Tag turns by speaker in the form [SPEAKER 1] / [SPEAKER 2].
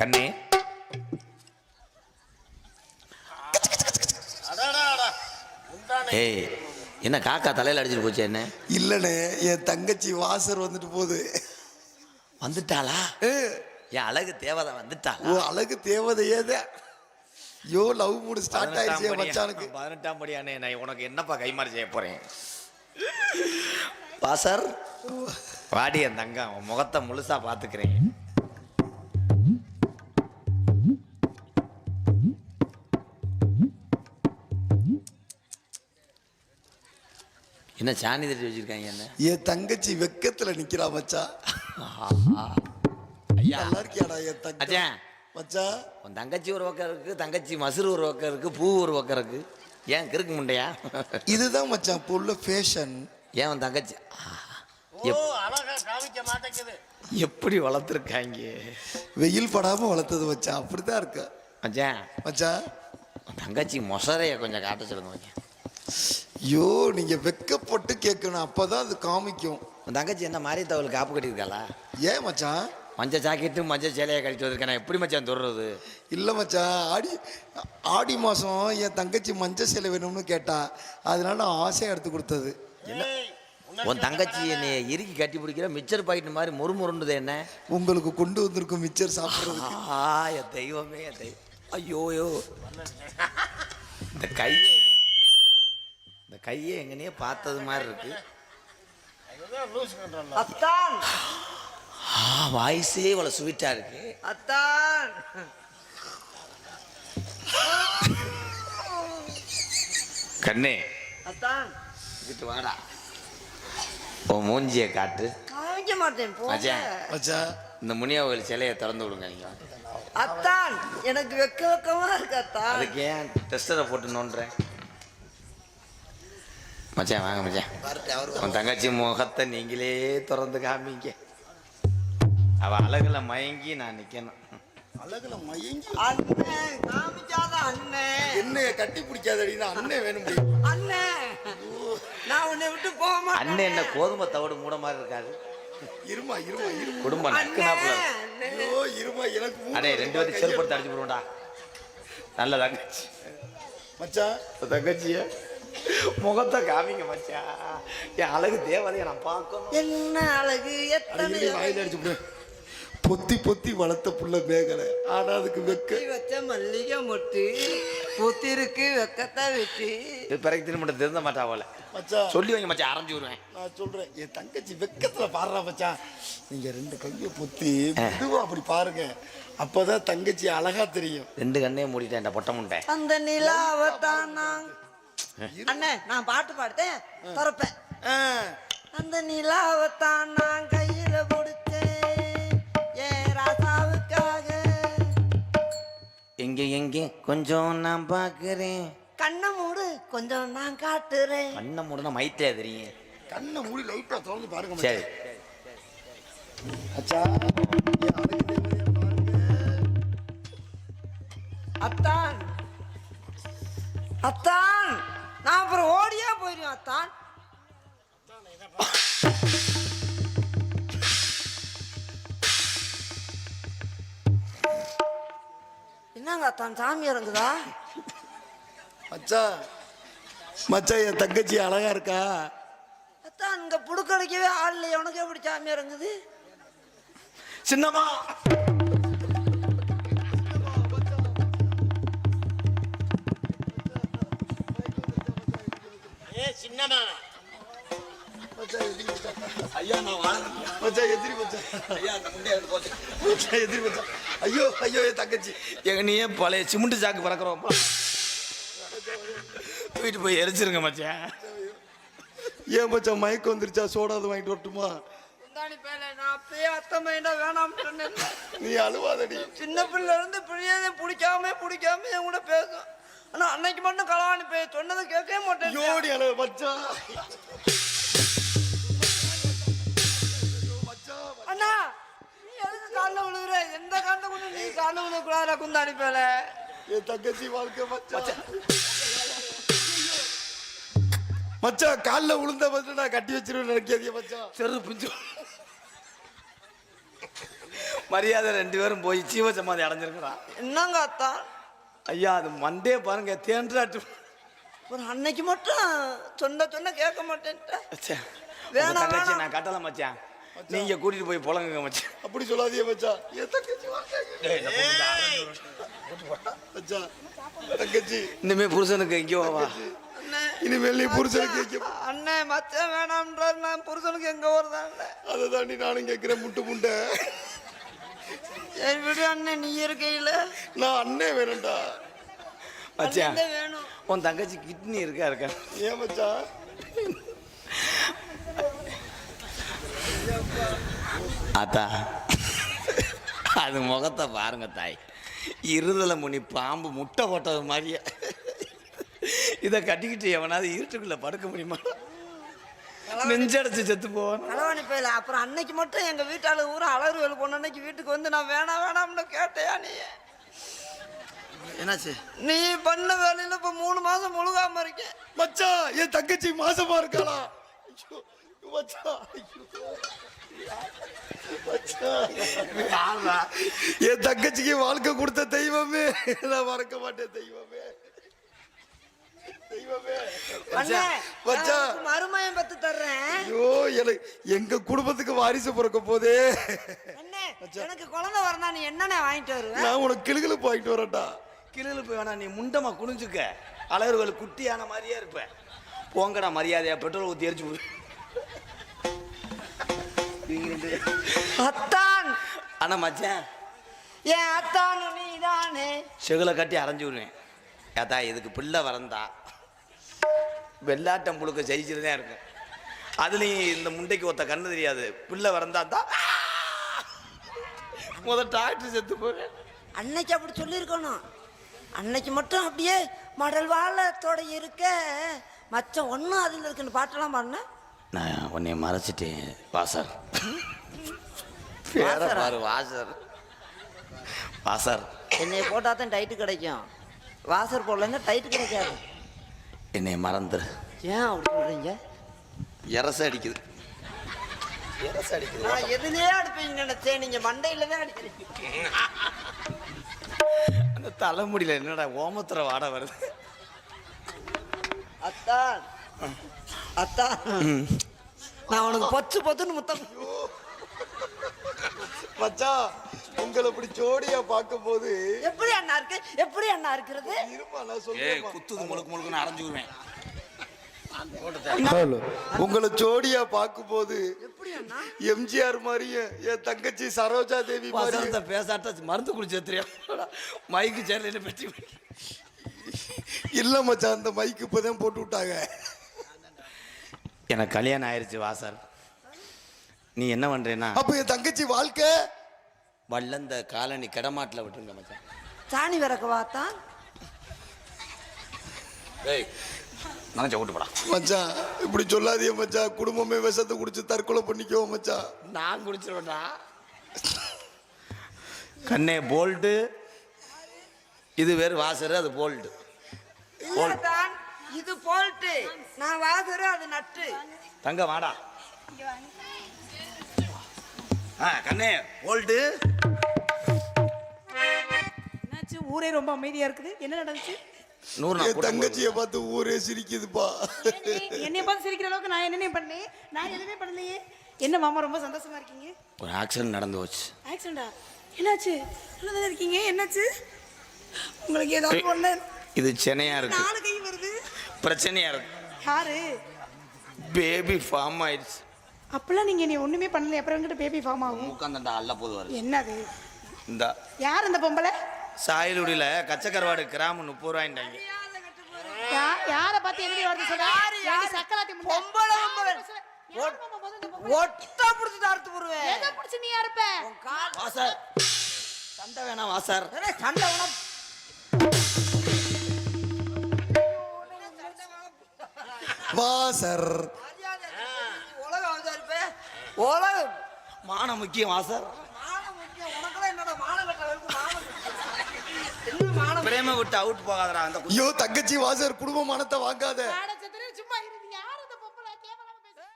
[SPEAKER 1] கண்ணே. ஏய் என்ன காக்கா தலையில அடிச்சிட்டு போச்சு என்ன?
[SPEAKER 2] இல்லைண்ணே என் தங்கச்சி வாசர் வந்துட்டு போகுது.
[SPEAKER 1] வந்துட்டாளா? என் அழகு தேவதை வந்துட்டாளா?
[SPEAKER 2] ஓ அழகு தேவதையே தான் யோ லவ் மூடு ஸ்டார்ட் ஆயிடுச்சு மச்சானுக்கு.
[SPEAKER 1] படி- பதினெட்டாம் படியானே நான் உனக்கு என்னப்பா கைமாறி செய்ய போறேன்? வாசர்? வாடி என் தங்கம். முகத்தை முழுசா பாத்துக்கிறேன் என்ன சாணி தட்டி வச்சிருக்காங்க என்ன?
[SPEAKER 2] என் தங்கச்சி வெக்கத்துல நிக்கிறா மச்சான்
[SPEAKER 1] ஐயா.
[SPEAKER 2] நல்லா இருக்கியாடா என் தங்கச்சி
[SPEAKER 1] அச்சான்
[SPEAKER 2] மச்சான்
[SPEAKER 1] உன் தங்கச்சி ஒரு பக்கம் இருக்கு தங்கச்சி மசுறு ஒரு பக்கம் இருக்கு பூ ஒரு பக்கம் இருக்கு. ஏன் கிறுக்கு முண்டையா?
[SPEAKER 2] இதுதான் மச்சான் இப்போ உள்ள ஃபேஷன்
[SPEAKER 1] ஏன் உன் தங்கச்சி?
[SPEAKER 3] ஓ அழகா காமிக்க மாட்டேங்குது.
[SPEAKER 1] எப்படி வளர்த்துருக்காங்க?
[SPEAKER 2] வெயில் படாம வளர்த்தது மச்சான் அப்படிதான் இருக்கு.
[SPEAKER 1] மச்சான்
[SPEAKER 2] மச்சான்
[SPEAKER 1] உன் தங்கச்சி மொசரைய கொஞ்சம் காட்ட சொல்லுங்க மச்சான்
[SPEAKER 2] ஐயோ நீங்க வெக்கப்பட்டு கேட்கணும் அப்பதான் அது காமிக்கும்.
[SPEAKER 1] உன் தங்கச்சி என்ன மாதிரி தவள் காப்பு கட்டியிருக்காளா?
[SPEAKER 2] ஏன் மச்சான்?
[SPEAKER 1] மஞ்சள் ஜாக்கெட்டு மஞ்சள் சேலையை கழிச்சு வந்திருக்கேன். நான் எப்படி மச்சான் தொடுறது?
[SPEAKER 2] இல்லை மச்சான் ஆடி ஆடி மாதம் என் தங்கச்சி மஞ்சள் சேலை வேணும்னு கேட்டா அதனால நான் ஆசையாக எடுத்து கொடுத்தது.
[SPEAKER 3] உன்னை
[SPEAKER 1] உன் தங்கச்சி என்னை இறுக்கி கட்டி பிடிக்கிற மிச்சர் பாக்கெட் மாதிரி முறுமுறுண்டுது என்ன?
[SPEAKER 2] உங்களுக்கு கொண்டு வந்திருக்கும் மிச்சர் சாப்பிட்றது
[SPEAKER 1] ஆ என் தெய்வமே என் தெய்வம் ஐயோயோ. இந்த கையை இந்த கையை எங்கனையே பார்த்தது மாதிரி இருக்கு.
[SPEAKER 3] அதுதான் லூஸ் கண்ட்ரோல்
[SPEAKER 4] அத்தான்.
[SPEAKER 1] ஆ வாய்ஸே இவ்வளோ ஸ்வீட்டாக இருக்கு.
[SPEAKER 4] அத்தான்.
[SPEAKER 1] கண்ணே.
[SPEAKER 4] அத்தான்.
[SPEAKER 1] இங்கிட்டு வாடா. உன் மூஞ்சியை காட்டு.
[SPEAKER 4] காமிக்க மாட்டேன்
[SPEAKER 1] மச்சான். இந்த முனியாவில் சிலையை திறந்து விடுங்க நீங்கள்
[SPEAKER 4] அத்தான். எனக்கு வெக்க வெக்கமா இருக்கு அத்தான்.
[SPEAKER 1] அதுக்கு ஏன் டெஸ்டரை போட்டு நோண்டுறேன் மச்சான் வாங்க மச்சான். உன் தங்கச்சி முகத்தை நீங்களே திறந்து காமிங்க. அவ அழகுல மயங்கி நான் நிக்கணும்.
[SPEAKER 2] அழகுல மயங்கி.
[SPEAKER 4] அண்ணன் காமிக்காத அண்ணன்
[SPEAKER 2] என்னைய கட்டி பிடிக்காதடினா அண்ணன் வேணும்
[SPEAKER 4] அண்ணன் நான் உன்னை விட்டு போக மாட்டேன்.
[SPEAKER 1] அண்ணன் என்ன கோதுமை தவிடு மூட மாதிரி இருக்காது
[SPEAKER 2] இருமா இருமா இருமா
[SPEAKER 1] குடும்பம்.
[SPEAKER 4] அண்ணன்
[SPEAKER 2] ஐயோ இருமா எனக்கு
[SPEAKER 1] அண்ணே ரெண்டு பேரும் செருப்படுத்த அடிச்சு போடுவோம்டா. நல்ல தங்கச்சி.
[SPEAKER 2] மச்சான்
[SPEAKER 1] தங்கச்சிய? முகத்தை காமிங்க மச்சான் என் அழகு தேவதையை நான் பார்க்கணும்.
[SPEAKER 4] என்ன அழகு? எத்தனை
[SPEAKER 2] வாயில அடிச்சு பொத்தி பொத்தி வளர்த்த புள்ள மேகலை. ஆனா அதுக்கு வெக்க.
[SPEAKER 4] வச்ச மல்லிகை மொட்டு புத்திருக்கு வெக்கத்தை விட்டு.
[SPEAKER 1] இது பிறகு திரும்ப திருந்த மாட்டா போல
[SPEAKER 2] மச்சான்
[SPEAKER 1] சொல்லி வைங்க மச்சான் அரைஞ்சு விடுவேன்.
[SPEAKER 2] நான் சொல்றேன். என் தங்கச்சி வெக்கத்துல பாடுறா மச்சான் நீங்க ரெண்டு கையை பொத்தி மெதுவா அப்படி பாருங்க. அப்பதான் தங்கச்சி அழகா தெரியும்.
[SPEAKER 1] ரெண்டு கண்ணையும் மூடிட்டேன் இந்த பொட்டை முண்டை.
[SPEAKER 4] அந்த நிலாவத்தான் நான் அண்ணே நான் பாட்டு பாடுத்தேன் திறப்பேன். அந்த நிலாவத்தான் நான் கையில கொடுத்தேன். ஏன் ராசாவுக்காக.
[SPEAKER 1] எங்க எங்க? கொஞ்சம் நான் பார்க்கிறேன்.
[SPEAKER 4] கண்ணை மூடு கொஞ்சம் நான் காட்டுறேன்.
[SPEAKER 1] கண்ணை மூடனா மைத்திலே தெரியும்.
[SPEAKER 2] கண்ணை மூடி லைட்டா திறந்து பாருங்க
[SPEAKER 1] சரி.
[SPEAKER 2] பாருங்க
[SPEAKER 4] அத்தான். அத்தான். நான் அப்புறம் ஓடியா போயிடுவேன் அத்தான். என்னங்க அத்தான் சாமி இறங்குதா?
[SPEAKER 2] மச்சான் மச்சான் என் தங்கச்சி அழகா இருக்கா?
[SPEAKER 4] அத்தான் இங்க புடுக்கடிக்கவே ஆள் இல்லையே உனக்கு எப்படி சாமி இறங்குது?
[SPEAKER 1] சின்னம்மா. ஐயா நான்
[SPEAKER 2] எதிரி மச்சான்
[SPEAKER 1] ஐயா அந்த எடுத்து போச்சு.
[SPEAKER 2] எதிரி ஐயோ ஐயோ என் தங்கச்சி.
[SPEAKER 1] எங்க பழைய சிமெண்ட் சாக்கு பறக்கிறோம் வீட்டு போய் எரிச்சிருங்க மச்சான்.
[SPEAKER 2] ஏன் மச்சான் மயக்கம் வந்துருச்சா? சோடாது வாங்கிட்டு வரட்டுமா? நீ அழுவாதடி.
[SPEAKER 4] சின்ன பிள்ளை இருந்து பிள்ளையதை பிடிக்காம பிடிக்காம என் கூட பேசும். ஆனா அன்னைக்கு மட்டும் கலவாணி பே சொன்னதை கேட்கவே மாட்டேன்.
[SPEAKER 2] யோடி அழகு மச்சான்.
[SPEAKER 4] நீ காலில் விழுக்கூடாத குந்தாணி பேல
[SPEAKER 2] என் தங்கச்சி வாழ்க்கை மச்சான். மச்சான் கால்ல விழுந்த வந்து நான் கட்டி வச்சிருவேன் நினைக்காதீங்க மச்சான்.
[SPEAKER 1] செரு பிஞ்சு. மரியாதை ரெண்டு பேரும் போய் சீவ சமாதி அடைஞ்சிருக்கிறான்
[SPEAKER 4] என்னங்க அத்தான்
[SPEAKER 1] ஐயா அது மண்டே பாருங்க தேன்றாட்டு.
[SPEAKER 4] ஒரு அன்னைக்கு மட்டும் சொன்ன சொன்ன கேட்க
[SPEAKER 1] உங்க
[SPEAKER 4] வேணாம்.
[SPEAKER 1] நான் கட்டல மச்சான் நீங்க கூட்டிட்டு போய் புலங்குங்க மச்சான்
[SPEAKER 2] அப்படி சொல்லாதீங்க மச்சான் தங்கச்சி.
[SPEAKER 1] இனிமே புருஷனுக்கு எங்கேயோ வா.
[SPEAKER 4] அண்ணே.
[SPEAKER 2] இனிமேல் நீ புருஷனுக்கு வைக்க
[SPEAKER 4] அண்ணே மச்சான் வேணாம்ன்றாரு. நான் புருஷனுக்கு எங்க வருதான்
[SPEAKER 2] அதை தாண்டி நானும் கேட்கிறேன் முட்டு முண்டை
[SPEAKER 4] சரி விடு அண்ணே நீ இருக்கையில.
[SPEAKER 2] நான் அண்ணே வேணும்டா.
[SPEAKER 1] மச்சான்
[SPEAKER 4] அண்ணன் வேணும்.
[SPEAKER 1] உன் தங்கச்சி கிட்னி இருக்கா இருக்கா?
[SPEAKER 2] ஏன் மச்சான்
[SPEAKER 1] ஆத்தா அது முகத்தை பாருங்க தாய். இருதலை முனி பாம்பு முட்டை போட்டது மாதிரியே. இதை கட்டிக்கிட்டு எவனாவது இருட்டுக்குள்ள படுக்க முடியுமா? நெஞ்சடைச்சு செத்து போவான்?
[SPEAKER 4] களவாணி போயில அப்புறம் அன்னைக்கு மட்டும் எங்க வீட்டாளு ஊர் அலறு வேலு போன அன்னைக்கு வீட்டுக்கு வந்து நான் வேணாம் வேணாம்னு கேட்டையா நீ?
[SPEAKER 2] என்னாச்சு?
[SPEAKER 4] நீ பண்ண வேலையில இப்ப மூணு மாசம் முழுகாம இருக்கேன்
[SPEAKER 2] மச்சான் என் தங்கச்சி மாசமா இருக்காளா? ஐயோ, மச்சான் ஐயோ. என் தங்கச்சிக்கு வாழ்க்கை கொடுத்த தெய்வமே. நான் மறக்க மாட்டேன் தெய்வமே.
[SPEAKER 4] மருமயம் பத்து தர்றேன்.
[SPEAKER 2] ஐயோ எனக்கு எங்க குடும்பத்துக்கு வாரிசு பிறக்க போதே.
[SPEAKER 4] அண்ணே எனக்கு குழந்தை வரனா நீ என்னண்ணே வாங்கிட்டு
[SPEAKER 2] நான் உனக்கு கிளுகிழு போயிட்டு வரேன்டா.
[SPEAKER 1] கிளியில் போய் வேணா நீ முண்டமா குனிஞ்சுக்க. அழகர்கள் குட்டியான மாதிரியே இருப்ப. போங்கடா மரியாதையா பெட்ரோல் ஊற்றி எரிச்சு
[SPEAKER 4] அத்தான்.
[SPEAKER 1] ஆனா மச்சான்.
[SPEAKER 4] என் அத்தான் நீதானே?
[SPEAKER 1] செகுலை கட்டி அரைஞ்சு விடுவேன். ஏத்தா இதுக்கு பிள்ளை வரந்தா வெள்ளாட்டம் புழுக்க ஜெயிச்சுட்டு தான் இருக்கும். அதுலேயும் இந்த முண்டைக்கு ஒத்த கண்ணு தெரியாது. பிள்ளை வரந்தா தான் முத டாக்டர் செத்து போவேன்
[SPEAKER 4] அன்னைக்கு அப்படி சொல்லியிருக்கணும். அன்னைக்கு மட்டும் அப்படியே மடல் வாழத்தோட இருக்க. மச்சம் ஒன்றும் அதில் இருக்குன்னு பாட்டெல்லாம் பாடினேன்
[SPEAKER 1] நான் உன்னை மறைச்சிட்டேன் வாசர். பேர
[SPEAKER 4] வாசரா?
[SPEAKER 1] பாரு வாசர். வாசர்.
[SPEAKER 4] என்னைய போட்டால் தான் டைட்டு கிடைக்கும். வாசர் போடலன்னா டைட்டு கிடைக்காது.
[SPEAKER 1] என்னை மறந்துரு
[SPEAKER 4] ஏன் அப்படி சொல்கிறீங்க
[SPEAKER 1] எரச அடிக்குது. எரச அடிக்குது.
[SPEAKER 4] நான் எதுலேயே அடிப்பீங்க நினைச்சேன். நீங்கள் மண்டையில் தான் அடிக்கிறீங்க.
[SPEAKER 1] அந்த தலைமுடியில என்னடா ஓமத்துற வாடை வருது?
[SPEAKER 4] அத்தான். அத்தான் நான் உனக்கு பொச்சு பொத்துன்னு முத்தம்.
[SPEAKER 2] மச்சான் உங்களை இப்படி ஜோடியா பார்க்கும் போது
[SPEAKER 4] எப்படி அண்ணா இருக்கு? எப்படி அண்ணா இருக்கிறது?
[SPEAKER 2] இருமா நான்
[SPEAKER 1] ஏய்
[SPEAKER 2] சொல்றேன்
[SPEAKER 1] குத்துது முழுக்கு முழுக்குன்னு அரைஞ்சுக்குவேன்
[SPEAKER 2] உங்களை ஜோடியா பார்க்கும் போது
[SPEAKER 4] எப்படி அண்ணா?
[SPEAKER 2] எம்ஜிஆர் மாதிரியும் என் தங்கச்சி சரோஜா தேவி மாதிரியும்
[SPEAKER 1] வசந்த பேசாட்ட மருந்து குடிச்சு தெரியும் மைக்கு சேர்ல பெட்டி
[SPEAKER 2] இல்ல மச்சான் அந்த மைக்கு இப்பதான் போட்டு விட்டாங்க.
[SPEAKER 1] எனக்கு கல்யாணம் ஆயிருச்சு வாசர் நீ என்ன பண்றேன்னா
[SPEAKER 2] அப்ப என் தங்கச்சி வாழ்க்கை?
[SPEAKER 1] வல்லந்த காலனி கிடமாட்டில் விட்டுருங்க மச்சான்.
[SPEAKER 4] சாணி விறக்கவா தான்
[SPEAKER 1] ஏய் நினைச்ச விட்டு போடா.
[SPEAKER 2] மச்சான் இப்படி சொல்லாதீங்க மச்சான். குடும்பமே விஷத்தை குடிச்சு தற்கொலை பண்ணிக்கோ மச்சான்.
[SPEAKER 1] நான் குடிச்சிருவேன்டா. கண்ணே போல்ட்டு. இது வேறு வாசரு அது போல்ட்டு.
[SPEAKER 4] தான். இது போல்ட்டு நான் வாசரு அது நட்டு.
[SPEAKER 1] தங்க வாடா. ஆ கண்ணே போல்ட்டு
[SPEAKER 5] என்னாச்சு? ஊரே ரொம்ப அமைதியா இருக்குது. என்ன நடந்துச்சு?
[SPEAKER 1] நூறு நாள்
[SPEAKER 2] தங்கச்சியை பார்த்து ஊரே சிரிக்குதுப்பா.
[SPEAKER 5] என்னைய பார்த்து சிரிக்கிற அளவுக்கு நான் என்னென்ன பண்ணேன் நான் எதுவுமே பண்ணலையே. என்ன மாமா ரொம்ப சந்தோஷமா இருக்கீங்க?
[SPEAKER 1] ஒரு ஆக்சிடென்ட் நடந்து போச்சு.
[SPEAKER 5] ஆக்சிடென்டா என்னாச்சு? நல்லதா இருக்கீங்க. என்னாச்சு? உங்களுக்கு ஏதாவது ஒண்ணு?
[SPEAKER 1] இது சென்னையா இருக்கு. பிரச்சனையா இருக்கு.
[SPEAKER 5] யாரு?
[SPEAKER 1] பேபி ஃபார்ம் ஆயிடுச்சு.
[SPEAKER 5] அப்பெல்லாம் நீங்க நீ ஒண்ணுமே பண்ணல அப்புறம் எங்கிட்ட பேபி ஃபார்ம் ஆகும்?
[SPEAKER 1] உட்காந்துட்டா அல்ல போது வருது
[SPEAKER 5] என்னது?
[SPEAKER 1] இந்த.
[SPEAKER 5] யார் அந்த பொம்பளை?
[SPEAKER 1] சாயலுடியில் கச்சக்கருவாடு கிராம் முப்பது ரூபாய்ண்டாங்க
[SPEAKER 5] யா- யார பார்த்து என்னடி வருது சொல்ற? யாரு சக்கராத்தி?
[SPEAKER 4] பொம்பளை? ஒட்டா பிடிச்சிட்டு அறுத்து போடுவேன்
[SPEAKER 5] எதை பிடிச்சு நீ யாருப்ப
[SPEAKER 4] கால்
[SPEAKER 1] வாசர். சண்டை வேணாம் வாசர்.
[SPEAKER 4] சண்டை உனக்கு
[SPEAKER 2] வாசர்.
[SPEAKER 4] உலகம் வந்து இருப்பே உலகம்
[SPEAKER 1] மானம் முக்கியம் வாசர் பிரேம விட்டு அவுட் போகாதடா அந்த
[SPEAKER 2] ஐயோ தங்கச்சி வாசர் குடும்ப மனத்தை வாங்காத.